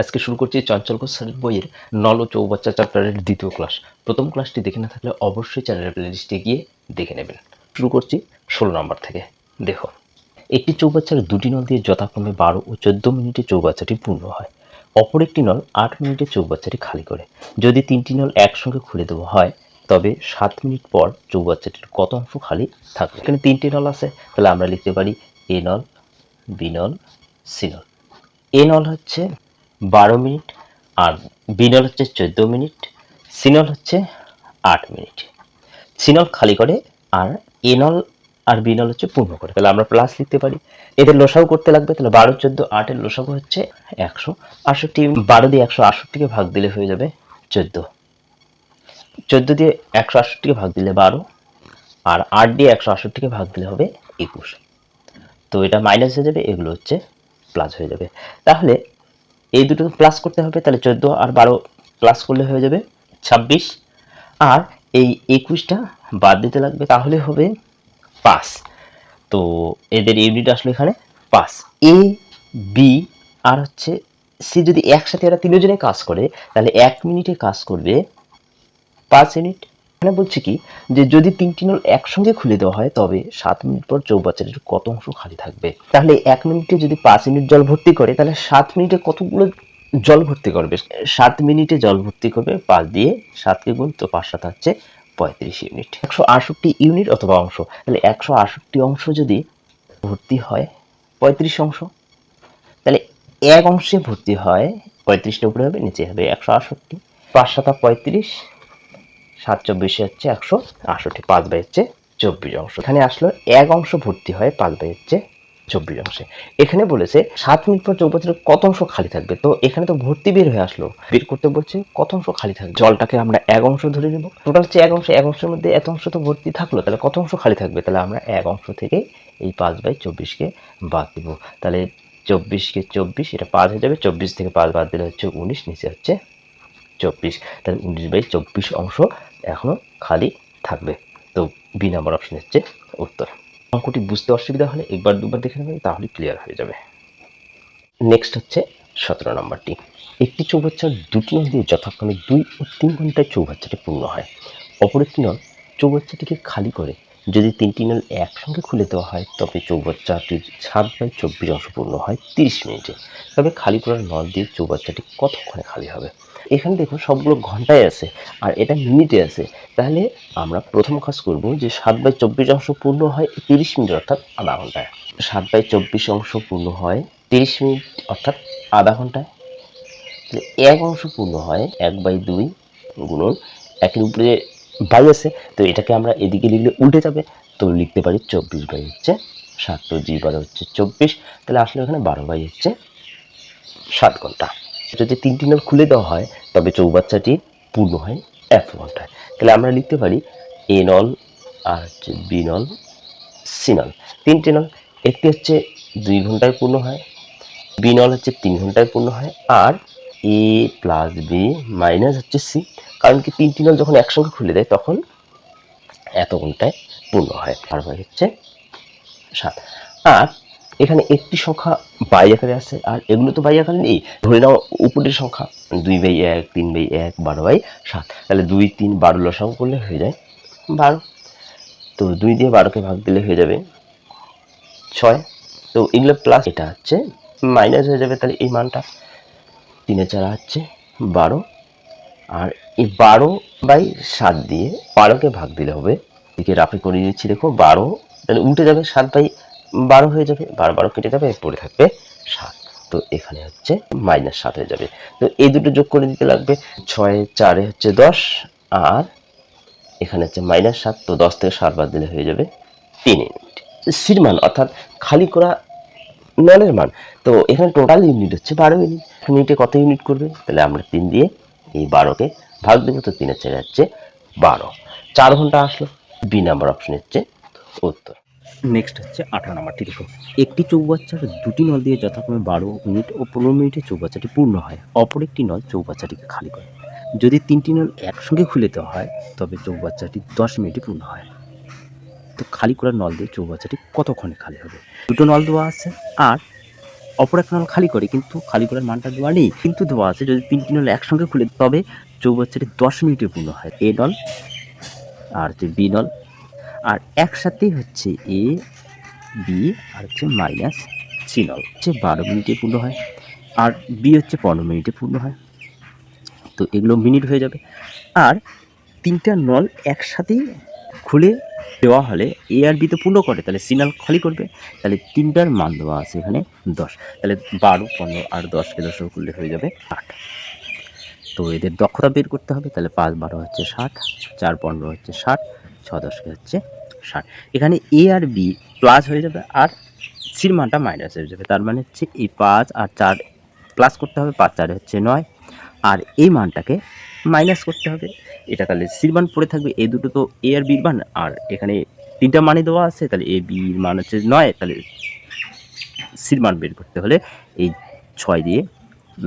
আজকে শুরু করছি চঞ্চল ঘোষ স্যারের বইয়ের নল ও চৌবাচ্চা চ্যাপ্টারের দ্বিতীয় ক্লাস প্রথম ক্লাসটি দেখে না থাকলে অবশ্যই চ্যানেলের প্লেলিস্টে গিয়ে দেখে নেবেন। শুরু করছি ষোলো নম্বর থেকে। দেখো একটি চৌবাচ্চার দুটি নল দিয়ে যথাক্রমে বারো ও চোদ্দ মিনিটে চৌবাচ্চাটি পূর্ণ হয়। অপর একটি নল আট মিনিটে চৌবাচ্চাটি খালি করে। যদি তিনটি নল একসঙ্গে খুলে দেওয়া হয়, তবে সাত মিনিট পর চৌবাচ্চাটির কত অংশ খালি থাকবে? এখানে তিনটি নল আছে, তাহলে আমরা লিখতে পারি এ নল, বি নল, সি নল। এ নল হচ্ছে বারো মিনিট আর বিনল হচ্ছে চোদ্দ মিনিট, সিনল হচ্ছে আট মিনিট। সিনল খালি করে আর এনল আর বিনল হচ্ছে পূর্ণ করে। তাহলে আমরা প্লাস লিখতে পারি। এদের লসাগু করতে লাগবে, তাহলে বারো, চোদ্দ আটের লসাগু হচ্ছে একশো আটষট্টি, বারো দিয়ে একশো আটষট্টিকে ভাগ দিলে হয়ে যাবে চোদ্দ। চোদ্দ দিয়ে একশো আটষট্টিকে ভাগ দিলে বারো, আর আট দিয়ে একশো আটষট্টিকে ভাগ দিলে হবে একুশ। তো এটা মাইনাস হয়ে যাবে, এগুলো হচ্ছে প্লাস হয়ে যাবে। তাহলে এই দুটো প্লাস করতে হবে, তাহলে চোদ্দ আর বারো প্লাস করলে হয়ে যাবে ছাব্বিশ। আর এই একুশটা বাদ দিতে লাগবে, তাহলে হবে পাঁচ। তো এদের ইউনিট আসলো এখানে পাঁচ। এ বি আর হচ্ছে সি যদি একসাথে এরা তিনজনে কাজ করে, তাহলে এক মিনিটে কাজ করবে পাঁচ ইউনিট এখানে বলছি কি, যে যদি তিনটি নল একসঙ্গে খুলে দেওয়া হয়, তবে সাত মিনিট পর চৌবাচ্চাটির কত অংশ খালি থাকবে? তাহলে এক মিনিটে যদি পাঁচ মিনিট জল ভর্তি করে, তাহলে সাত মিনিটে কতগুলো জল ভর্তি করবে? সাত মিনিটে জল ভর্তি করবে, পাঁচ দিয়ে সাতকে গুণ, তো পাঁচ সাত হচ্ছে পঁয়ত্রিশ ইউনিট। একশো আটষট্টি ইউনিট অথবা অংশ। তাহলে একশো আটষট্টি অংশ যদি ভর্তি হয়, পঁয়ত্রিশ অংশ। তাহলে এক অংশে ভর্তি হয়, পঁয়ত্রিশটা উপরে হবে, নিচে হবে একশো আটষট্টি। পাঁচ সাতা পঁয়ত্রিশ সাত চব্বিশে হচ্ছে একশো আটষট্টি, পাঁচ বাই হচ্ছে চব্বিশ অংশ। এখানে আসলো এক অংশ ভর্তি হয় পাঁচ বাই হচ্ছে চব্বিশ অংশে। এখানে বলেছে সাত মিনিট পর চৌবছরের কত অংশ খালি থাকবে? তো এখানে তো ভর্তি বের হয়ে আসলো। বের করতে বলছে কত অংশ খালি থাকবে? জলটাকে আমরা এক অংশ ধরে নেব। টোটাল হচ্ছে এক অংশ, এক অংশের মধ্যে এত অংশ তো ভর্তি থাকল, তাহলে কত অংশ খালি থাকবে? তাহলে আমরা এক অংশ থেকে এই পাঁচ বাই চব্বিশকে বাদ দিব। তাহলে চব্বিশকে চব্বিশ, এটা পাঁচ হয়ে যাবে, চব্বিশ থেকে পাঁচ বাদ দিলে হচ্ছে উনিশ, নিচে হচ্ছে চব্বিশ। তাহলে উনিশ বাই চব্বিশ অংশ এখনও খালি থাকবে। তো বি নাম্বার অপশন হচ্ছে উত্তর। অঙ্কটি বুঝতে অসুবিধা হলে একবার দুবার দেখে নেবেন, তাহলে ক্লিয়ার হয়ে যাবে। নেক্সট হচ্ছে সতেরো নম্বরটি। একটি চৌবাচ্চার দুটি নল দিয়ে যথাক্রমে দুই ও তিন ঘন্টায় চৌবাচ্চাটি পূর্ণ হয়। অপর একটি নল চৌবাচ্চাটিকে খালি করে যদি তিনটি নল একসঙ্গে খুলে দেওয়া হয়, তবে চৌবাচ্চাটির সাত বাই চব্বিশ অংশ পূর্ণ হয় তিরিশ মিনিটে। তবে খালি করার নল দিয়ে চৌবাচ্চাটি কতক্ষণে খালি হবে? এখানে দেখুন সবগুলো ঘন্টায় আছে, আর এটা মিনিটে আছে। তাহলে আমরা প্রথম কাজ করব যে সাত বাই চব্বিশ অংশ পূর্ণ হয় তিরিশ মিনিট, অর্থাৎ আধা ঘন্টায়। সাত বাই চব্বিশ অংশ পূর্ণ হয় তিরিশ মিনিট, অর্থাৎ আধা ঘন্টায়। এক অংশ পূর্ণ হয় এক বাই দুই গুণন একের উপরে বাই আছে, তো এটাকে আমরা এদিকে লিখলে উল্টে যাবে। তো লিখতে পারি চব্বিশ বাই হচ্ছে সাত, তো জি বারো হচ্ছে চব্বিশ, তাহলে আসলে ওখানে বারো বাই হচ্ছে সাত ঘণ্টা। যদি তিনটি নল খুলে দেওয়া হয়, তবে চৌবাচ্চাটি পূর্ণ হয় এক ঘন্টায় তাহলে আমরা লিখতে পারি এ নল আর হচ্ছে বি নল সি নল তিনটি নল একটি হচ্ছে দুই ঘন্টায় পূর্ণ হয় বি নল হচ্ছে তিন ঘন্টায় পূর্ণ হয়, আর এ প্লাস বি মাইনাস হচ্ছে সি কারণ কি তিনটি নল যখন একসঙ্গে খুলে দেয়, তখন এত ঘন্টায় পূর্ণ হয় আর হচ্ছে সাত। আর এখানে একটি সংখ্যা বাই আকারে আছে, আর এগুলো তো বাই আকারে নেই। ধরে নাও উপরের সংখ্যা দুই বাই এক, তিন বাই এক, বারো বাই সাত। তাহলে দুই, তিন, বারো লসাগু করলে হয়ে যায় বারো। তো দুই দিয়ে বারোকে ভাগ দিলে হয়ে যাবে ছয়। তো এগুলো প্লাস এটা হচ্ছে মাইনাস হয়ে যাবে তাহলে এই মানটা। তিনে চারা হচ্ছে বারো। আর এই বারো বাই সাত দিয়ে বারোকে ভাগ দিলে হবে। এদিকে রাফি করে দিচ্ছি দেখো বারো, তাহলে উল্টে যাবে সাত বাই বারো হয়ে যাবে বারো বারো কেটে যাবে, পড়ে থাকবে সাত। তো এখানে হচ্ছে মাইনাস সাত হয়ে যাবে। তো এই দুটো যোগ করে দিতে লাগবে ছয়, চারে হচ্ছে দশ, আর এখানে হচ্ছে মাইনাস সাত, তো দশ থেকে সাত বাদ দিলে হয়ে যাবে তিন ইউনিট সির মান, অর্থাৎ খালি করা নলের মান। তো এখানে টোটাল ইউনিট হচ্ছে বারো ইউনিট মিনিটে কত ইউনিট করবে? তাহলে আমরা তিন দিয়ে এই বারোকে ভাগ দেবো, তো তিনের চারে হচ্ছে বারো। চার ঘণ্টা আসলো। বি নাম্বার অপশন হচ্ছে উত্তর। নেক্সট হচ্ছে আঠারো নাম্বারটি দেখো একটি চৌবাচ্চার দুটি নল দিয়ে যথাক্রমে বারো মিনিট ও পনেরো মিনিটে চৌবাচ্চাটি পূর্ণ হয়। অপর একটি নল চৌবাচ্চাটিকে খালি করে। যদি তিনটি নল একসঙ্গে খুলে দেওয়া হয়, তবে চৌবাচ্চাটি দশ মিনিটে পূর্ণ হয়। তো খালি করার নল দিয়ে চৌবাচ্চাটি কতক্ষণে খালি হবে? দুটো নল দেওয়া আছে আর অপর এক নল খালি করে, কিন্তু খালি করার মানটা দেওয়া নেই। কিন্তু দেওয়া আছে যদি তিনটি নল একসঙ্গে খুলে, তবে চৌবাচ্চাটি দশ মিনিটে পূর্ণ হয়। এ নল আর যে বি নল আর একসাথেই হচ্ছে এ, বি, আর হচ্ছে মাইনাস নল হচ্ছে বারো মিনিটে পূর্ণ হয়, আর বি হচ্ছে পনেরো মিনিটে পূর্ণ হয়। তো এগুলো মিনিট হয়ে যাবে। আর তিনটা নল একসাথেই খুলে দেওয়া হলে এ আর বি তো পূর্ণ করে, তাহলে সিনাল খালি করবে। তাহলে তিনটার মান দেওয়া আছে এখানে দশ। তাহলে বারো, পনেরো আর দশকে দশ করলে হয়ে যাবে আট। তো এদের দক্ষতা বের করতে হবে, তাহলে পাঁচ, বারো হচ্ছে ষাট, চার, পনেরো হচ্ছে ষাট ছ দশকে হচ্ছে ষাট। এখানে এ আর বি প্লাস হয়ে যাবে আর সির মানটা মাইনাস হয়ে যাবে। তার মানে হচ্ছে এই পাঁচ আর চার প্লাস করতে হবে, পাঁচ চারে হচ্ছে নয়। আর এই মানটাকে মাইনাস করতে হবে। এটা তাহলে সির মান পড়ে থাকবে। এই দুটো তো এ আর বির মান। আর এখানে তিনটা মানে দেওয়া আছে, তাহলে এ বির মান হচ্ছে নয়। তাহলে সির মান বের করতে হলে এই ছয় দিয়ে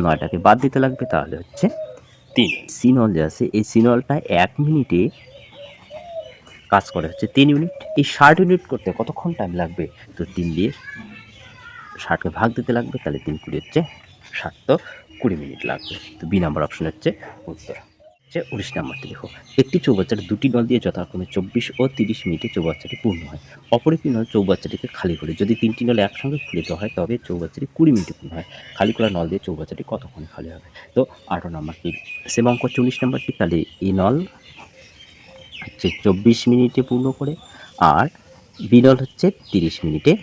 নয়টাকে বাদ দিতে লাগবে। তাহলে হচ্ছে তিন। সিনল যে আছে, এই সিনলটা এক মিনিটে কাজ করে। হচ্ছে তিন ইউনিট এই ষাট ইউনিট করতে কতক্ষণ টাইম লাগবে? তো তিন দিয়ে ষাটকে ভাগ দিতে লাগবে, তাহলে তিন কুড়ি হচ্ছে ষাট। তো কুড়ি মিনিট লাগবে। তো বি নাম্বার অপশন হচ্ছে উত্তর। হচ্ছে উনিশ নাম্বারটি দেখো একটি চৌবাচ্চার দুটি নল দিয়ে যথাক্রমে চব্বিশ ও তিরিশ মিনিটে চৌবাচ্চাটি পূর্ণ হয়। অপর একটি নল চৌবাচ্চাটিকে খালি করে। যদি তিনটি নল একসঙ্গে খুলে দেওয়া হয়, তবে চৌবাচ্চাটি কুড়ি মিনিটে পূর্ণ হয়। খালি করা নল দিয়ে চৌবাচ্চাটি কতক্ষণে খালি হবে? তো আঠারো নাম্বারটি সেম অঙ্ক উনিশ নাম্বারটি তাহলে এই নল হচ্ছে চব্বিশ মিনিটে পূর্ণ করে আর বিরল হচ্ছে তিরিশ মিনিটে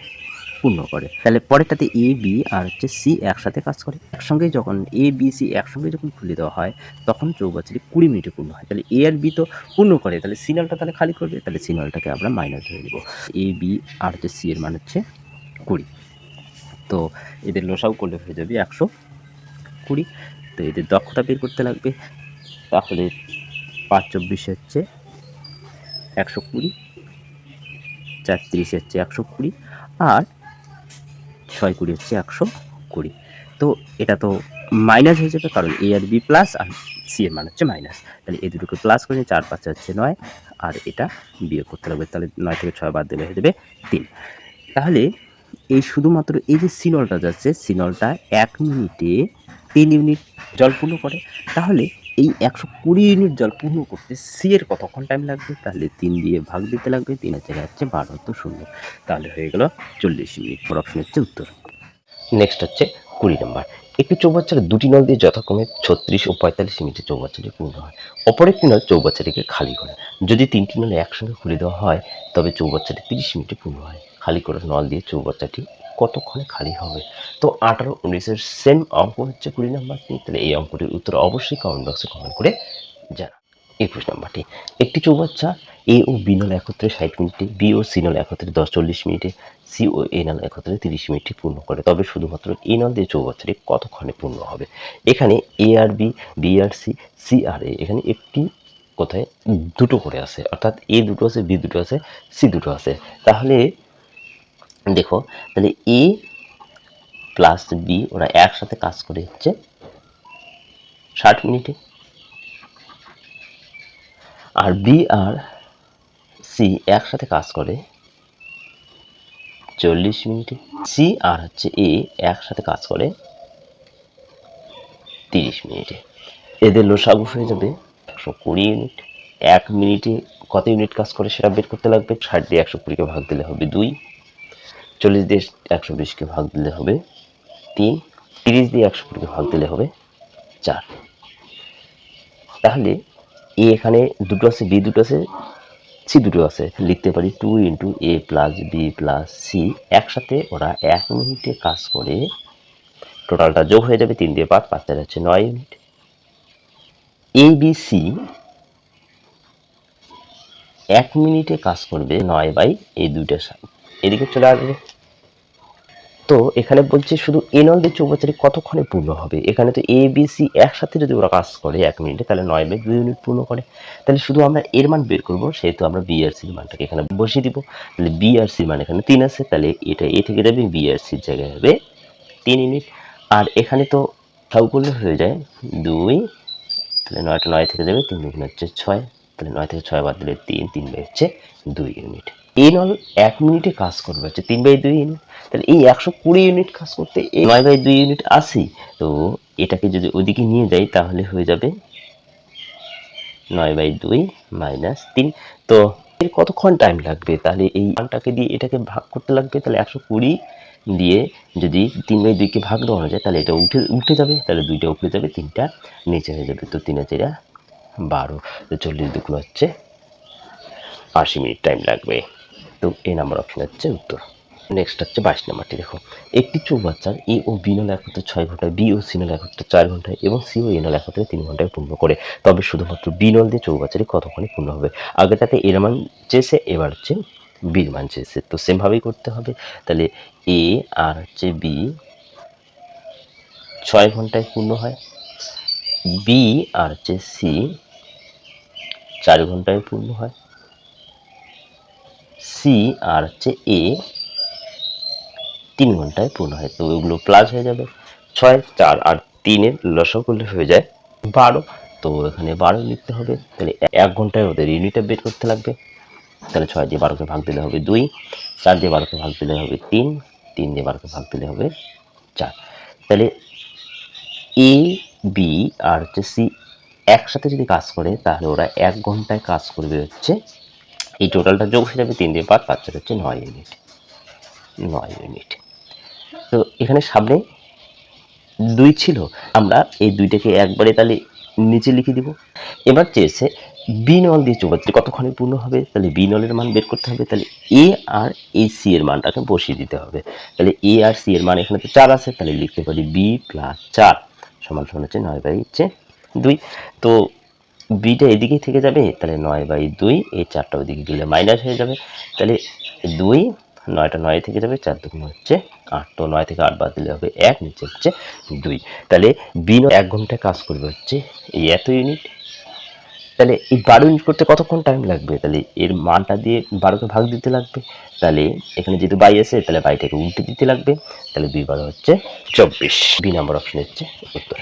পূর্ণ করে। তাহলে পরেরটাতে এ বি আর হচ্ছে সি একসাথে কাজ করে। একসঙ্গে যখন এ বি সি একসঙ্গে যখন খুলে দেওয়া হয়, তখন চৌবাচ্চাটি কুড়ি মিনিটে পূর্ণ হয়। তাহলে এ আর বি তো পূর্ণ করে, তাহলে সিনালটা তাহলে খালি করবে, তাহলে সিনালটাকে আমরা মাইনাস ধরে দেবো এ বি আর হচ্ছে সি এর মান হচ্ছে কুড়ি। তো এদের লোসাও করলে হয়ে যাবে একশো কুড়ি। তো এদের দক্ষতা বের করতে লাগবে। তাহলে পাঁচ চব্বিশে হচ্ছে একশো কুড়ি, চার তিরিশে হচ্ছে একশো কুড়ি আর ছয় কুড়ি হচ্ছে একশো কুড়ি। তো এটা তো মাইনাস হয়ে যাবে কারণ এ আর বি প্লাস আর সি এর মান হচ্ছে মাইনাস। তাহলে এই দুটোকে প্লাস করে চার পাঁচে হচ্ছে নয় আর এটা বিয়োগ করতে লাগবে তাহলে নয় থেকে ছয় বাদ দিলে হয়ে যাবে তিন। তাহলে এই শুধুমাত্র এই যে সিনলটা যাচ্ছে, সিনলটা এক মিনিটে তিন ইউনিট জল পূর্ণ করে। তাহলে এই একশো কুড়ি ইউনিট জল পূর্ণ করতে সি এর কতক্ষণ টাইম লাগবে? তাহলে তিন দিয়ে ভাগ দিতে লাগবে তিনের জায়গায় হচ্ছে বারো, তো শূন্য। তাহলে হয়ে গেল চল্লিশ মিনিট পর অপশন হচ্ছে উত্তর। নেক্সট হচ্ছে কুড়ি নম্বর একটি চৌবাচ্চার দুটি নল দিয়ে যথাক্রমে ছত্রিশ ও পঁয়তাল্লিশ মিনিটে চৌবাচ্চাটি পূর্ণ হয়। অপর একটি নল চৌবাচ্চাটিকে খালি করে। যদি তিনটি নল একসঙ্গে খুলে দেওয়া হয়, তবে চৌবাচ্চাটি তিরিশ মিনিটে পূর্ণ হয়। খালি করা নল দিয়ে চৌবাচ্চাটি কতক্ষণে খালি হবে? তো আঠারো উনিশের সেম অঙ্ক হচ্ছে কুড়ি নাম্বারটি। তাহলে এই অঙ্কটির উত্তর অবশ্যই কমেন্ট বক্সে কমেন্ট করে জানা একুশ নাম্বারটি। একটি চৌবাচ্চা এ ও বি নল একত্রে ষাট মিনিটে বি ও সি নল একত্রে দশ চল্লিশ মিনিটে সি ও এ নল একত্রে তিরিশ মিনিটে পূর্ণ করে। তবে শুধুমাত্র এ নল দিয়ে চৌবাচ্চাটি কতক্ষণে পূর্ণ হবে? এখানে এ আর বি বি আর সি সি আর এ এখানে একটি কোথায়? দুটো করে আছে। অর্থাৎ এ দুটো আছে বি দুটো আছে সি দুটো আছে। তাহলে দেখো, তাহলে এ প্লাস বি ওরা একসাথে কাজ করে হচ্ছে ষাট মিনিটে। আর বি আর সি একসাথে কাজ করে চল্লিশ মিনিটে। সি আর হচ্ছে এ একসাথে কাজ করে তিরিশ মিনিটে। এদের লোসাগু হয়ে যাবে একশো কুড়ি ইউনিট। এক মিনিটে কত ইউনিট কাজ করে সেটা বের করতে লাগবে? ষাট দিয়ে একশো কুড়িকে ভাগ দিলে হবে দুই। চল্লিশ দিয়ে একশো বিশকে ভাগ দিলে হবে তিন, তিরিশ দিয়ে একশো কুড়িকে ভাগ দিলে হবে চার। তাহলে এ এখানে দুটো আছে, বি দুটো আছে, সি দুটো আছে। লিখতে পারি two into A plus B plus C. একসাথে ওরা এক মিনিটে কাজ করে, টোটালটা যোগ হয়ে যাবে তিন দিয়ে পাঁচ পাঁচ চার হচ্ছে নয় ইউনিট এ, বি, সি এক মিনিটে কাজ করবে নয় বাই এই দুইটার সাথে। এদিকে চলে আসবে। তো এখানে বলছে শুধু এনল নল দিয়ে চৌবাচ্চাটি কতক্ষণে পূর্ণ হবে? এখানে তো এ বি সি একসাথে যদি ওরা কাজ করে এক মিনিটে, তাহলে নয় বাই দুই ইউনিট পূর্ণ করে। তাহলে শুধু আমরা এর মান বের করব, সেহেতু আমরা বি আর সির মানটাকে এখানে বসিয়ে দিব। তাহলে বি আর মান এখানে তিন আছে, তাহলে এটা এ থেকে যাবে বি আর সির জায়গায় হবে তিন ইউনিট। আর এখানে তো থাউ করলে হয়ে যায় দুই, তাহলে নয়টা নয় থেকে যাবে, তিন দুগুণ হচ্ছে ছয়, তাহলে নয় থেকে ছয় বাদ দিলে তিন তিন বাই হচ্ছে দুই ইউনিট। এ নল এক মিনিটে কাজ করবে, হচ্ছে তিন বাই দুই ইউনিট তাহলে এই একশো কুড়ি ইউনিট কাজ করতে নয় বাই দুই ইউনিট আসি তো এটাকে যদি ওদিকে নিয়ে যাই, তাহলে হয়ে যাবে নয় বাই দুই মাইনাস তিন। তো এর কতক্ষণ টাইম লাগবে? তাহলে এই মানটাকে দিয়ে এটাকে ভাগ করতে লাগবে, তাহলে একশো কুড়ি দিয়ে যদি তিন বাই দুইকে ভাগ দেওয়া যায়, তাহলে এটা উঠে উঠে যাবে। তাহলে দুইটা উপরে যাবে, তিনটা নিচে হয়ে যাবে। তো তিন চেরা বারো। তো চল্লিশ দুগুলো হচ্ছে আশি মিনিট টাইম লাগবে। তো এই নাম্বার অপশন হচ্ছে উত্তর। নেক্সট হচ্ছে বাইশ নাম্বারটি, দেখো। একটি চৌবাচ্চার এ ও বি নল একত্রে ছয় ঘন্টায় বি ও সি নল একত্রে চার ঘন্টায় এবং সি ও এ নল একত্রে তিন ঘন্টায় পূর্ণ করে। তবে শুধুমাত্র বি নল দিয়ে চৌবাচ্চাটি কতক্ষণে পূর্ণ হবে? আগে আগেটাতে এর মান চেয়েছে এবার হচ্ছে বির মান চেয়েছে তো সেমভাবেই করতে হবে। তাহলে এ আর হচ্ছে বি ছয় ঘন্টায় পূর্ণ হয়। বি আর হচ্ছে সি চার ঘন্টায় পূর্ণ হয়। সি আর হচ্ছে এ তিন ঘন্টায় পূর্ণ হয়, তো ওগুলো প্লাস হয়ে যাবে। ছয়, চার আর তিনের লসও করলে হয়ে যায় বারো, তো এখানে বারো লিখতে হবে, তাহলে এক ঘন্টায় ওদের ইউনিটে বের করতে লাগবে। তাহলে ছয় দিয়ে বারোকে ভাগ দিলে হবে দুই, চার দিয়ে বারোকে ভাগ দিলে হবে তিন তিন দিয়ে বারোকে ভাগ দিলে হবে চার। তাহলে এ বি আর হচ্ছে সি একসাথে যদি কাজ করে, তাহলে ওরা এক ঘন্টায় কাজ করবে হচ্ছে এই টোটালটা যোগ হয়ে যাবে তিন দিয়ে পাঁচ পাঁচ চার হচ্ছে নয় ইউনিট নয় ইউনিট তো এখানে সামনে দুই ছিল। আমরা এই দুইটাকে একবারে তাহলে নিচে লিখে দিব। এবার চেয়েছে বি নল দিয়ে চৌবাচ্চাটি কতক্ষণে পূর্ণ হবে? তাহলে বি নলের মান বের করতে হবে। তাহলে এ আর এই সি এর মানটাকে বসিয়ে দিতে হবে। তাহলে এ আর সি এর মান এখানে তো চার আছে। তাহলে লিখতে পারি বি প্লাস চার সমান সমান হচ্ছে নয় বাই হচ্ছে দুই। তো বিটা এদিকেই থেকে যাবে, তাহলে নয় বাই দুই, এই চারটা ওদিকে গেলে মাইনাস হয়ে যাবে। তাহলে দুই, নয়টা নয় থেকে যাবে, চার দুগুণ হচ্ছে আট। তো নয় থেকে আট বাদ দিলে হবে এক, নিচে হচ্ছে দুই। তাহলে বিন এক ঘন্টায় কাজ করবে হচ্ছে এই এত ইউনিট তাহলে এই বারো ইউনিট করতে কতক্ষণ টাইম লাগবে? তাহলে এর মানটা দিয়ে বারোকে ভাগ দিতে লাগবে। তাহলে এখানে যেহেতু বাই আছে, তাহলে বাইটাকে উল্টে দিতে লাগবে। তাহলে দুই বারো হচ্ছে চব্বিশ। বি নাম্বার অপশন হচ্ছে উত্তর।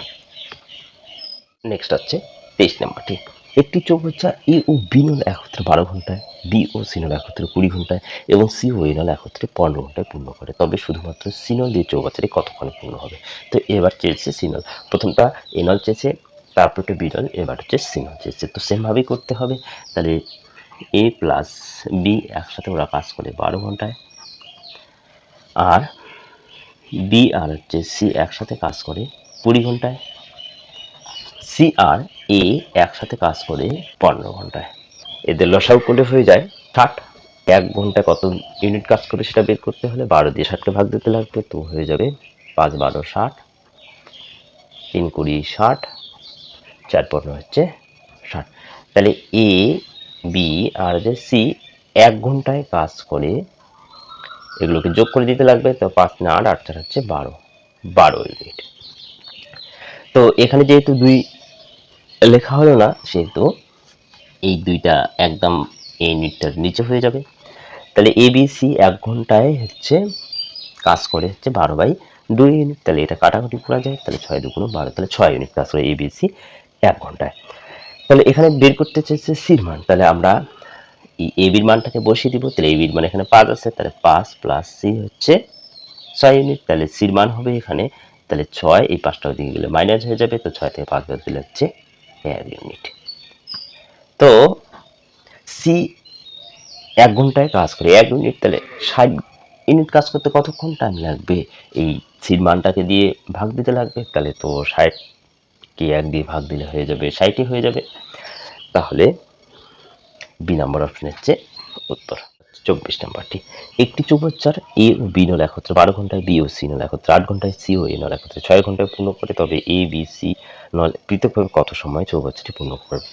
নেক্সট হচ্ছে তেইশ নাম্বারটি। একটি চৌবাচ্চা এ ও বি নল একত্রে বারো ঘন্টায়, বি ও সিনল একত্রে কুড়ি ঘন্টায় এবং সি ও এনল একত্রে পনেরো ঘন্টায় পূর্ণ করে। তবে শুধুমাত্র সিনল দিয়ে চৌবাচ্চাটি কতক্ষণে পূর্ণ হবে? তো এবার চেয়েছে সিনল। প্রথমটা এনল চেয়েছে, তারপরটা বিনল, এবার হচ্ছে সিনল চেয়েছে। তো সেমভাবেই করতে হবে। তাহলে এ প্লাস বি একসাথে ওরা কাজ করে বারো ঘন্টায়। আর বি আর হচ্ছে সি একসাথে কাজ করে কুড়ি ঘন্টায়। সি আর এ একসাথে কাজ করে পনেরো ঘন্টায়। এদের লসাও করলে হয়ে যায় ষাট। এক ঘন্টায় কত ইউনিট কাজ করে সেটা বের করতে হলে বারো দিয়ে ষাটকে ভাগ দিতে লাগবে, তো হয়ে যাবে পাঁচ বারো ষাট। তিন কুড়ি ষাট, চার পনেরো হচ্ছে ষাট। তাহলে এ বি আর যে সি এক ঘন্টায় কাজ করে, এগুলোকে যোগ করে দিতে লাগবে, তো পাঁচ না আট আট চার হচ্ছে বারো। বারো ইউনিট তো এখানে যেহেতু দুই লেখা হলো না, সেহেতু এই দুইটা একদম এই ইউনিটটার নিচে হয়ে যাবে। তাহলে এ বি সি এক ঘন্টায় হচ্ছে কাজ করে হচ্ছে বারো বাই দুই ইউনিট তাহলে এটা কাটাকাটি করা যায়, তাহলে ছয় দুগুণ বারো, তাহলে ছয় ইউনিট কাজ করে এ বি সি এক ঘন্টায়। তাহলে এখানে বের করতে চাইছে সির মান। তাহলে আমরা এই এ বির মানটাকে বসিয়ে দিব। তাহলে এ বির মান এখানে পাঁচ আছে, তাহলে পাঁচ প্লাস সি হচ্ছে ছয় ইউনিট তাহলে সির মান হবে এখানে, তাহলে ছয়, এই পাঁচটা ওদিকে গেলে মাইনাস হয়ে যাবে, তো ছয় থেকে পাঁচ বাদ দিলে হচ্ছে এক ইউনিট তো সি এক ঘন্টায় কাজ করে। এক ইউনিট তাহলে ষাট ইউনিট কাজ করতে কতক্ষণ টাইম লাগবে? এই সির মানটাকে দিয়ে ভাগ দিতে লাগবে। তাহলে তো ষাট এক দিয়ে ভাগ দিলে হয়ে যাবে ষাটই হয়ে যাবে। তাহলে বি নাম্বার অপশন হচ্ছে উত্তর। চব্বিশ নাম্বারটি। একটি চৌবাচ্চার এ ও বি নল একত্রে বারো ঘন্টায় বি ও সি নল একত্রে আট ঘন্টায় সি ও এ নল একত্রে ছয় ঘন্টায় পূর্ণ করে, তবে এ বি সি নল পৃথকভাবে কত সময় চৌবাচ্চাটি পূর্ণ করবে?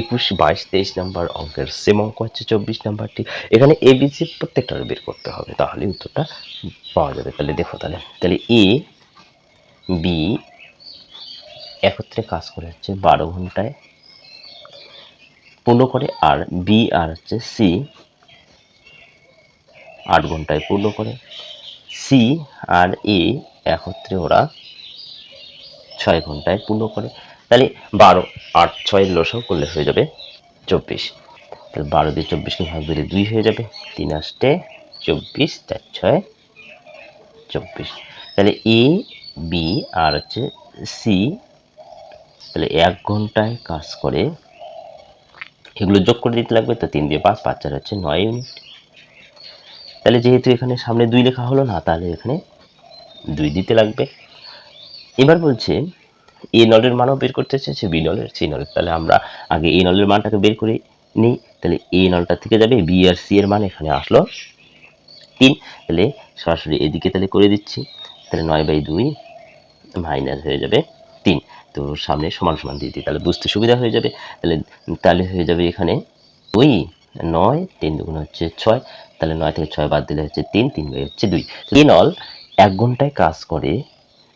একুশ, বাইশ, তেইশ নাম্বার অঙ্কের সেম অঙ্ক হচ্ছে চব্বিশ নাম্বারটি। এখানে এ বি সি প্রত্যেকটা বের করতে হবে, তাহলে উত্তরটা পাওয়া যাবে। তাহলে দেখো তাহলে তাহলে এ বি একত্রে কাজ করে হচ্ছে বারো ঘন্টায় পূর্ণ করে, আর বি আর হচ্ছে সি আট ঘন্টায় পূর্ণ করে। সি আর এ একত্রে ওরা ছয় ঘন্টায় পূর্ণ করে। তাহলে বারো, আট ছয়ের লসাও করলে হয়ে যাবে চব্বিশ। তাহলে বারো দিয়ে চব্বিশকে ভাগ দিলে দুই হয়ে যাবে। তিন আষ্টে চব্বিশ, চার, ছয়, চব্বিশ। তাহলে এ বি আর হচ্ছে সি তাহলে এক ঘন্টায় কাজ করে, এগুলো যোগ করে দিতে লাগবে তো তিন দিয়ে পাঁচ পাঁচ হচ্ছে নয় ইউনিট তাহলে যেহেতু এখানে সামনে দুই লেখা হলো না, তাহলে এখানে দুই দিতে লাগবে। এবার বলছে, এ নলের মানও বের করতে চেয়েছে, বি নলের, সি নলের। তাহলে আমরা আগে এ নলের মানটাকে বের করে নিই, তাহলে এ নলটা থেকে যাবে, বি আর সি এর মান এখানে আসলো তিন। তাহলে সরাসরি এদিকে তাহলে করে দিচ্ছি, তাহলে নয় বাই দুই মাইনাস হয়ে যাবে তিন। তো সামনে সমান সমান দিয়ে দিই, তাহলে বুঝতে সুবিধা হয়ে যাবে। তাহলে তাহলে হয়ে যাবে এখানে দুই, নয়, তিন দুগুণ হচ্ছে ছয়। তাহলে নয় থেকে ছয় বাদ দিলে হচ্ছে তিন তিন বাই হচ্ছে দুই। তিন অল এক ঘন্টায় কাজ করে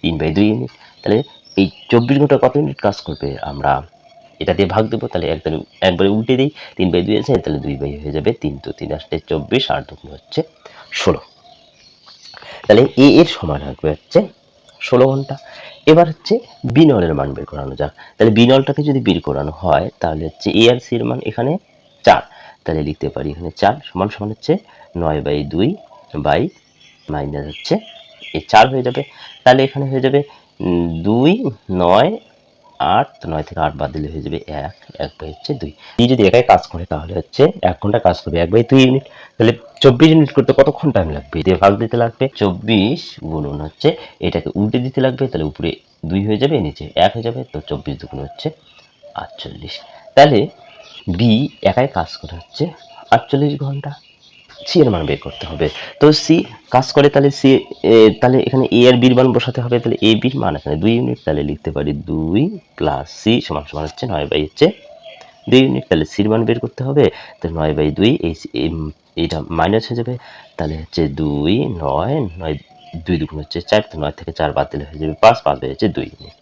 তিন বাই দুই ইউনিট তাহলে এই চব্বিশ ঘণ্টা কত ইউনিট কাজ করবে আমরা এটা দিয়ে ভাগ দেবো, তাহলে একবার একবারে উল্টে দিই, তিন বাই দুই আছে, তাহলে দুই বাই হয়ে যাবে তিন। তো তিন আসতে চব্বিশ আর দুগুণ হচ্ছে ষোলো। তাহলে এ এর সমান থাকবে হচ্ছে ষোলো ঘণ্টা। এবার হচ্ছে বিনলের মান বের করানো যাক। তাহলে বিনলটাকে যদি বের করানো হয়, তাহলে হচ্ছে এ আর সির মান এখানে চার। তাহলে লিখতে পারি। এখানে চার সমান সমান হচ্ছে নয় বাই দুই বাই মাইনাস হচ্ছে এই চার হয়ে যাবে। তাহলে এখানে হয়ে যাবে দুই, নয়, আট নয় থেকে আট বাদ দিলে হয়ে যাবে এক এক বাই হচ্ছে দুই। যদি একাই কাজ করে তাহলে হচ্ছে এক ঘণ্টা কাজ করবে, এক বাই দুই ইউনিট তাহলে চব্বিশ ইউনিট করতে কতক্ষণ টাইম লাগবে? দিয়ে ভাগ দিতে লাগবে, চব্বিশ গুণন হচ্ছে এটাকে উল্টে দিতে লাগবে, তাহলে উপরে দুই হয়ে যাবে, নিচে এক হয়ে যাবে, তো চব্বিশ দুগুণ হচ্ছে আটচল্লিশ। তাহলে বি একাই কাজ করে হচ্ছে আটচল্লিশ ঘণ্টা। সি এর মান বের করতে হবে। তো সি কাজ করে তাহলে সি তাহলে এখানে এ আর বির মান বসাতে হবে, তাহলে এ বির মান এখানে দুই ইউনিট তাহলে লিখতে পারি দুই প্লাস সি সমান সমান হচ্ছে নয় বাই হচ্ছে দুই ইউনিট তাহলে সির মান বের করতে হবে তো নয় বাই দুই, এই এই- এইটা মাইনাস হয়ে যাবে, তাহলে হচ্ছে দুই, নয় নয়, দুই দুগুণ হচ্ছে চার তো নয় থেকে চার বাদ দিলে হয়ে যাবে পাঁচ পাঁচ বাই হচ্ছে দুই ইউনিট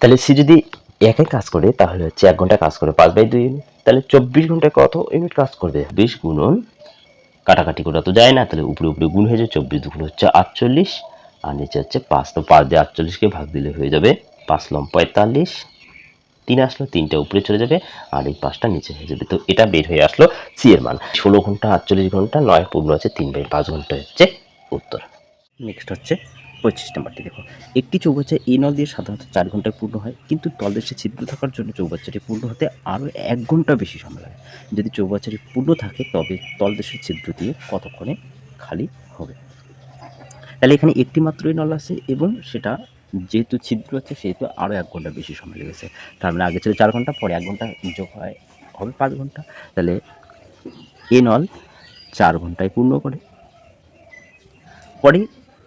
তাহলে সি যদি একাই কাজ করে, তাহলে হচ্ছে এক ঘণ্টা কাজ করে, পাঁচ বাই দুই ইউনিট তাহলে চব্বিশ ঘন্টায় কত ইউনিট কাজ করবে? বিশ গুণন কাটাকাটি করা, তো যায় না, তাহলে উপরে উপরে গুণ হয়ে যাবে চব্বিশ দুগুণ হচ্ছে আটচল্লিশ, আর নিচে হচ্ছে পাঁচ, তো পাঁচ দিয়ে আটচল্লিশকে ভাগ দিলে হয়ে যাবে পাঁচ লম পঁয়তাল্লিশ, তিন আসলো, তিনটা উপরে চলে যাবে, আর এই পাঁচটা নিচে হয়ে যাবে, তো এটা বের হয়ে আসলো সি এর মান। ষোলো ঘণ্টা আটচল্লিশ ঘণ্টা, নয় পূর্ণ আছে তিন বাই পাঁচ ঘণ্টা হচ্ছে উত্তর। নেক্সট হচ্ছে পঁচিশ নাম্বারটি, দেখো। একটি চৌবাচ্চা এই নল দিয়ে সাধারণত চার ঘন্টায় পূর্ণ হয়, কিন্তু তলদেশে ছিদ্র থাকার জন্য চৌবাচ্চাটি পূর্ণ হতে আরও এক ঘণ্টা বেশি সময় লাগে। যদি চৌবাচ্চাটি পূর্ণ থাকে, তবে তলদেশের ছিদ্র দিয়ে কতক্ষণে খালি হবে? তাহলে এখানে একটি মাত্রই নল আছে এবং সেটা যেহেতু ছিদ্র আছে, সেহেতু আরও এক ঘণ্টা বেশি সময় লেগেছে তার মানে আগে ছিল চার ঘণ্টা, পরে এক ঘণ্টা যোগ হয়, হবে পাঁচ ঘণ্টা। তাহলে এ নল চার ঘন্টায় পূর্ণ করে। পরে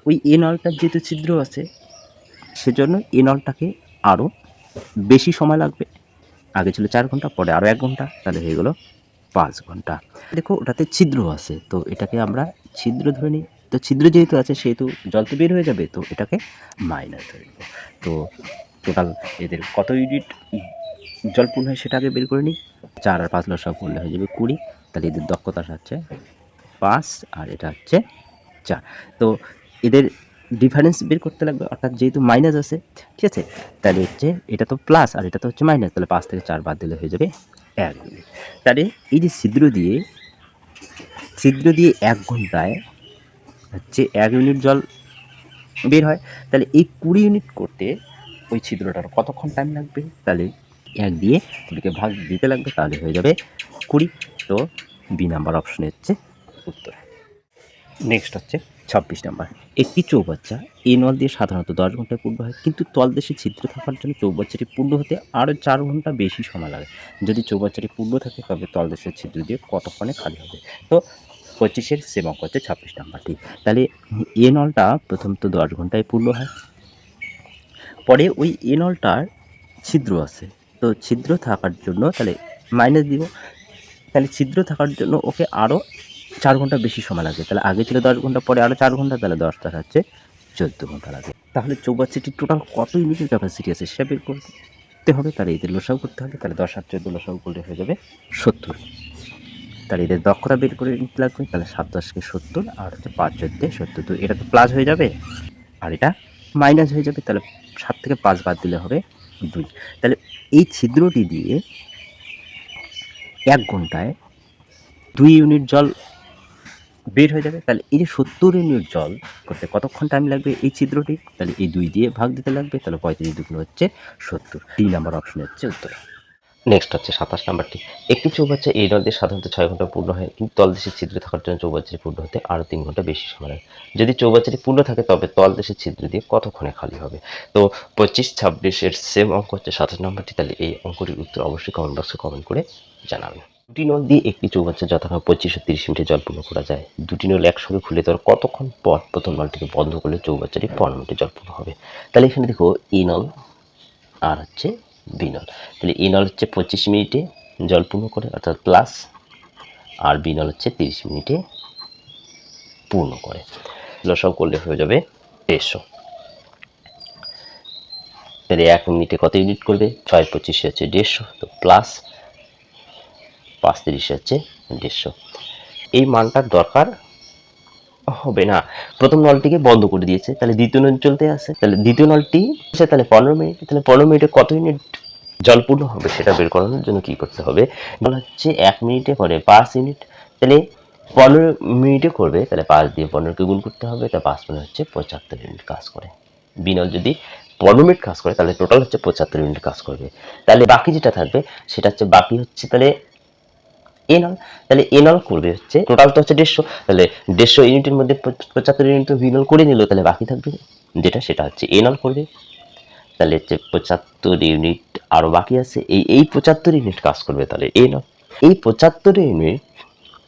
ওই এ নলটার যেহেতু ছিদ্র আছে, সেজন্য এ নলটাকে আরও বেশি সময় লাগবে। আগে ছিল চার ঘণ্টা, পরে আরও এক ঘণ্টা, তাহলে হয়ে গেলো পাঁচ ঘণ্টা। দেখো, ওটাতে ছিদ্র আছে, তো এটাকে আমরা ছিদ্র ধরে নিই। তো ছিদ্র যেহেতু আছে, সেহেতু জল তো বের হয়ে যাবে, তো এটাকে মাইনাস ধরে নেব। তো টোটাল এদের কত ইউনিট জল পূর্ণ হয় সেটা আগে বের করে নিই। চার আর পাঁচ লসা করলে হয়ে যাবে কুড়ি, তাহলে এদের দক্ষতা হচ্ছে পাঁচ আর এটা হচ্ছে চার। তো এদের ডিফারেন্স বের করতে লাগবে, অর্থাৎ যেহেতু মাইনাস আছে, ঠিক আছে? তাহলে হচ্ছে এটা তো প্লাস আর এটা তো হচ্ছে মাইনাস তাহলে পাঁচ থেকে চার বাদ দিলে হয়ে যাবে এক তাহলে এই যে ছিদ্র দিয়ে ছিদ্র দিয়ে এক ঘন্টায় হচ্ছে এক ইউনিট জল বের হয়। তাহলে এই কুড়ি ইউনিট করতে ওই ছিদ্রটার কতক্ষণ টাইম লাগবে? তাহলে এক দিয়ে কুড়িকে ভাগ দিতে লাগবে, তাহলে হয়ে যাবে কুড়ি। তো বি নাম্বার অপশনে হচ্ছে উত্তর। নেক্সট হচ্ছে ছাব্বিশ নাম্বার। একটি চৌবাচ্চা, এই নল দিয়ে সাধারণত দশ ঘন্টায় পূর্ণ হয়, কিন্তু তলদেশে ছিদ্র থাকার জন্য চৌবাচ্চাটি পূর্ণ হতে আরও চার ঘণ্টা বেশি সময় লাগে। যদি চৌবাচ্চাটি পূর্ণ থাকে, তবে তলদেশের ছিদ্র দিয়ে কতক্ষণে খালি হবে? তো পঁচিশের অঙ্ক হচ্ছে ছাব্বিশ নাম্বারটি। তাহলে এ নলটা প্রথম তো দশ ঘন্টায় পূর্ণ হয়। পরে ওই এ নলটার ছিদ্র আছে। তো ছিদ্র থাকার জন্য তাহলে মাইনাস দিব। তাহলে ছিদ্র থাকার জন্য ওকে আরও চার ঘণ্টা বেশি সময় লাগে। তাহলে আগে ছিল দশ ঘণ্টা, পরে আরও চার ঘণ্টা, তাহলে দশ, তার হচ্ছে চোদ্দ ঘণ্টা লাগে। তাহলে চৌবাচ্চাটির টোটাল কত ইউনিটের ক্যাপাসিটি আছে সেটা বের করতে হবে। তাহলে এদের লোসাও করতে হবে। তাহলে দশ আর চোদ্দ লসাও করলে হয়ে যাবে সত্তর। তাহলে এদের দক্ষতা বের করে নিতে লাগবে। তাহলে সাত দশকে সত্তর আর হচ্ছে পাঁচ চোদ্দে সত্তর। তো এটা তো প্লাস হয়ে যাবে। আর এটা মাইনাস হয়ে যাবে। তাহলে সাত থেকে পাঁচ বাদ দিলে হবে দুই। তাহলে এই ছিদ্রটি দিয়ে এক ঘন্টায় দুই ইউনিট জল বের হয়ে যাবে, তাহলে এই যে সত্তর ইউনিট জল করতে কতক্ষণ টাইম লাগবে এই ছিদ্রটি? তাহলে এই দুই দিয়ে ভাগ দিতে লাগবে, তাহলে পঁয়ত্রিশ দুগুণ হচ্ছে সত্তর। তিন নাম্বার অপশন হচ্ছে উত্তর। নেক্সট হচ্ছে সাতাশ নাম্বারটি। একটি চৌবাচ্চা এই নল দিয়ে সাধারণত ছয় ঘণ্টা পূর্ণ হয়, কিন্তু তলদেশের ছিদ্র থাকার জন্য চৌবাচ্চাটি পূর্ণ হতে আরও তিন ঘণ্টা বেশি সময় লাগে। যদি চৌবাচ্চাটি পূর্ণ থাকে, তবে তলদেশের ছিদ্র দিয়ে কতক্ষণে খালি হবে? তো পঁচিশ, ছাব্বিশের সেম অঙ্ক হচ্ছে সাতাশ নাম্বারটি, তাহলে এই অঙ্কটির উত্তর অবশ্যই কমেন্ট বক্সে কমেন্ট করে জানাবেন। দুটি নল দিয়ে একটি চৌবাচ্চা যথাক্রমে পঁচিশ তিরিশ মিনিটে জল পূর্ণ করা যায়। দুটি নল একসঙ্গে খুলে দেওয়ার কতক্ষণ পর প্রথম নলটিকে বন্ধ করলে চৌবাচ্চাটি পনেরো মিনিটে জল পূর্ণ হবে? তাহলে এখানে দেখো এ নল আর হচ্ছে বি নল। তাহলে এ নল হচ্ছে পঁচিশ মিনিটে জল পূর্ণ করে, অর্থাৎ প্লাস আর বি নল হচ্ছে তিরিশ মিনিটে পূর্ণ করে। লসব করলে হয়ে যাবে দেড়শো তাহলে এক মিনিটে কত ইউনিট করবে? ছয় পঁচিশে হচ্ছে দেড়শো, তো প্লাস পাঁচ তিরিশে হচ্ছে দেড়শো। এই মানটার দরকার হবে না। প্রথম নলটিকে বন্ধ করে দিয়েছে। তাহলে দ্বিতীয় নল চলতে আসে তাহলে দ্বিতীয় নলটি আছে তাহলে পনেরো মিনিট, তাহলে পনেরো মিনিটে কত ইউনিট জলপূর্ণ হবে সেটা বের করানোর জন্য কি করতে হবে? বলা হচ্ছে এক মিনিটে করে পাঁচ ইউনিট তাহলে পনেরো মিনিটে করবে। তাহলে পাঁচ দিয়ে পনেরোকে গুণ করতে হবে। তা পাঁচ মানে হচ্ছে পঁচাত্তর ইউনিট কাজ করে। বিনল যদি পনেরো মিনিট কাজ করে, তাহলে টোটাল হচ্ছে পঁচাত্তর ইউনিট কাজ করবে। তাহলে বাকি যেটা থাকবে, সেটা হচ্ছে বাকি হচ্ছে তাহলে এনল, তাহলে এনল করবে হচ্ছে টোটাল তো হচ্ছে দেড়শো, তাহলে দেড়শো ইউনিটের মধ্যে পঁচ- পঁচাত্তর ইউনিট বিনল করে নিল, তাহলে বাকি থাকবে যেটা, সেটা হচ্ছে এনল করবে। তাহলে হচ্ছে পঁচাত্তর ইউনিট আরও বাকি আছে, এই এই পঁচাত্তর ইউনিট কাজ করবে তাহলে এ নল এই পঁচাত্তর ইউনিট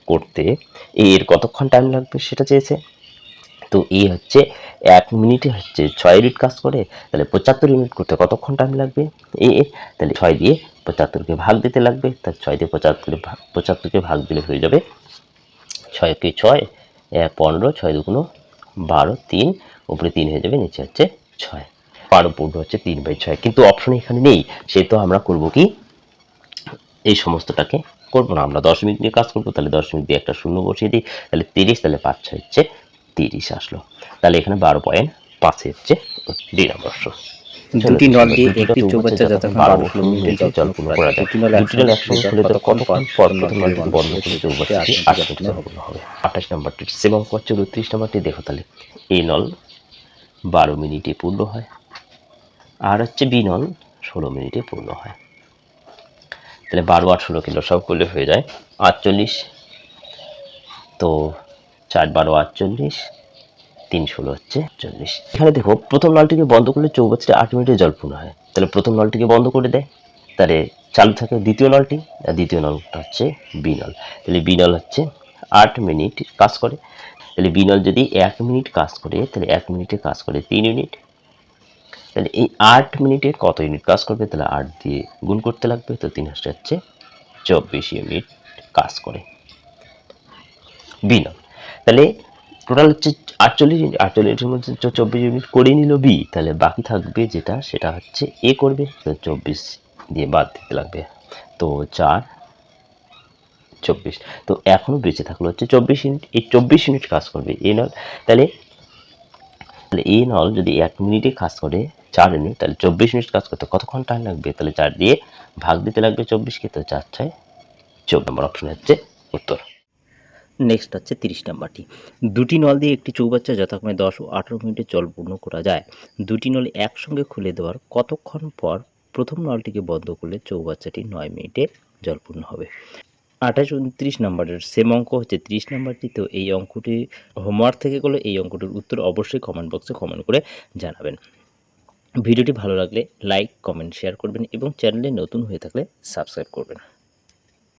করতে এর কতক্ষণ টাইম লাগবে সেটা চেয়েছে? তো এ হচ্ছে এক মিনিটে হচ্ছে ছয় ইউনিট কাজ করে, তাহলে পঁচাত্তর ইউনিট করতে কতক্ষণ টাইম লাগবে? এ, তাহলে ছয় দিয়ে পঁচাত্তরকে ভাগ দিতে লাগবে, তার ছয় দিয়ে পঁচাত্তরে ভাগ পঁচাত্তরকে ভাগ দিলে হয়ে যাবে ছয়কে ছয়, এক পনেরো, ছয় দুগুণ বারো, তিন, উপরে তিন হয়ে যাবে, নিচে হচ্ছে ছয়। বারো পূর্ণ হচ্ছে তিন বাই ছয়, কিন্তু অপশন এখানে নেই, সে তো আমরা করব কি? এই সমস্তটাকে করব না, আমরা দশমিক দিয়ে কাজ করব, তাহলে দশমিক দিয়ে একটা শূন্য বসিয়ে দিই, তাহলে তিরিশ, তাহলে পাঁচ ছয় হচ্ছে তিরিশ আসলো। তাহলে এখানে বারো পয়েন্ট পাঁচে হচ্ছে দুই নম্বর দুটি নল দিয়ে একটি চৌবাচ্চা যতক্ষণ বারো মিনিটে জল করা যায় দুটি নল নল একসঙ্গে খুলে দেওয়ার কতক্ষণ পর প্রথম নলটি বন্ধ করে চৌবাচ্চাটি হবে আঠাশ নম্বরটি হচ্ছে উনত্রিশ নম্বরটি দেখো তাহলে এই নল বারো মিনিটে পূর্ণ হয় আর হচ্ছে বি নল ষোলো মিনিটে পূর্ণ হয়। তাহলে বারো আট ষোলো কিলো সব করলে হয়ে যায় আটচল্লিশ। তো চার বারো আটচল্লিশ তিন ষোলো হচ্ছে চল্লিশ। এখানে দেখো, প্রথম নলটিকে বন্ধ করলে চৌবাচ্চাটা আট মিনিটে জল পূর্ণ হয়। তাহলে প্রথম নলটিকে বন্ধ করে দেয়। তাহলে চালু থাকে দ্বিতীয় নলটি, আর দ্বিতীয় নলটা হচ্ছে বি নল। তাহলে বি নল হচ্ছে আট মিনিট কাজ করে। তাহলে বি নল যদি এক মিনিট কাজ করে, তাহলে এক মিনিটে কাজ করে তিন ইউনিট। তাহলে এই আট মিনিটে কত ইউনিট কাজ করবে? তাহলে আট দিয়ে গুণ করতে লাগবে, তো তিন হাজার হচ্ছে চব্বিশ ইউনিট কাজ করে। বি নল। তাহলে টোটাল হচ্ছে আটচল্লিশ ইউনিট আটচল্লিশের মধ্যে চব্বিশ ইউনিট করে নিল বি তাহলে বাকি থাকবে যেটা, সেটা হচ্ছে এ করবে চব্বিশ দিয়ে বাদ দিতে লাগবে। তো চার, চব্বিশ, তো এখনও বেঁচে থাকল হচ্ছে চব্বিশ ইউনিট এই চব্বিশ ইউনিট কাজ করবে এ নল তাহলে তাহলে এ নল যদি এক মিনিটে কাজ করে চার ইউনিট তাহলে চব্বিশ মিনিট কাজ করতে কতক্ষণ টাইম লাগবে? তাহলে চার দিয়ে ভাগ দিতে লাগবে চব্বিশকে তো চার ছয়, চব্বিশ, নম্বর অপশন হচ্ছে উত্তর। নেক্সট হচ্ছে তিরিশ নাম্বারটি। দুটি নল দিয়ে একটি চৌবাচ্চা যথাক্রমে দশ ও আঠেরো মিনিটে জল পূর্ণ করা যায়। দুটি নল একসঙ্গে খুলে দেওয়ার কতক্ষণ পর প্রথম নলটিকে বন্ধ করলে চৌবাচ্চাটি নয় মিনিটে জল পূর্ণ হবে? আঠাশ উনত্রিশ নাম্বারের সেম অঙ্ক হচ্ছে ত্রিশ নাম্বারটি। তো এই অঙ্কটি হোমওয়ার্ক থেকে করলে এই অঙ্কটির উত্তর অবশ্যই কমেন্ট বক্সে কমেন্ট করে জানাবেন। ভিডিওটি ভালো লাগলে লাইক কমেন্ট শেয়ার করবেন এবং চ্যানেলে নতুন হয়ে থাকলে সাবস্ক্রাইব করবেন।